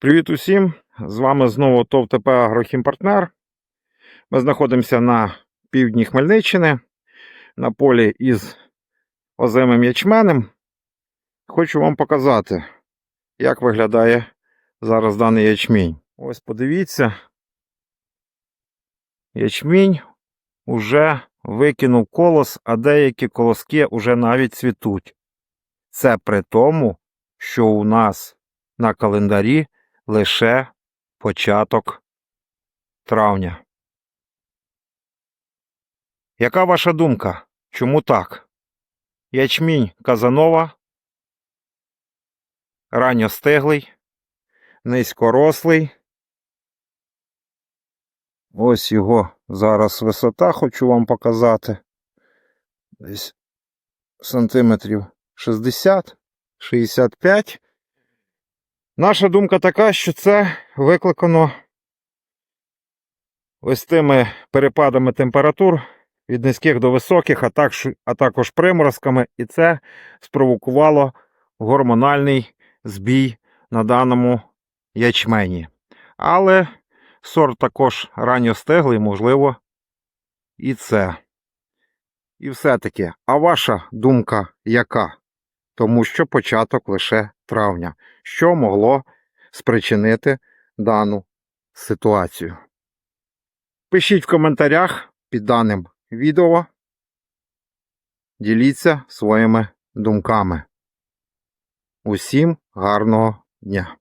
Привіт усім! З вами знову ТОВ ТП Агрохімпартнер. Ми знаходимося на півдні Хмельниччини на полі із озимим ячменем. Хочу вам показати, як виглядає зараз даний ячмінь. Ось подивіться. Ячмінь уже викинув колос, а деякі колоски уже навіть цвітуть. Це при тому, що у нас на календарі лише початок травня. Яка ваша думка? Чому так? Ячмінь Казанова ранньостиглий, низькорослий. Ось його зараз висота, хочу вам показати. Десь сантиметрів 60-65. Наша думка така, що це викликано ось тими перепадами температур від низьких до високих, а також, а також приморозками, і це спровокувало гормональний збій на даному ячмені. Але сорт також ранньостеглий, можливо, і це. І все-таки, а ваша думка яка? Тому що початок лише травня що могло спричинити дану ситуацію. Пишіть в коментарях під даним відео. Діліться своїми думками. Усім гарного дня!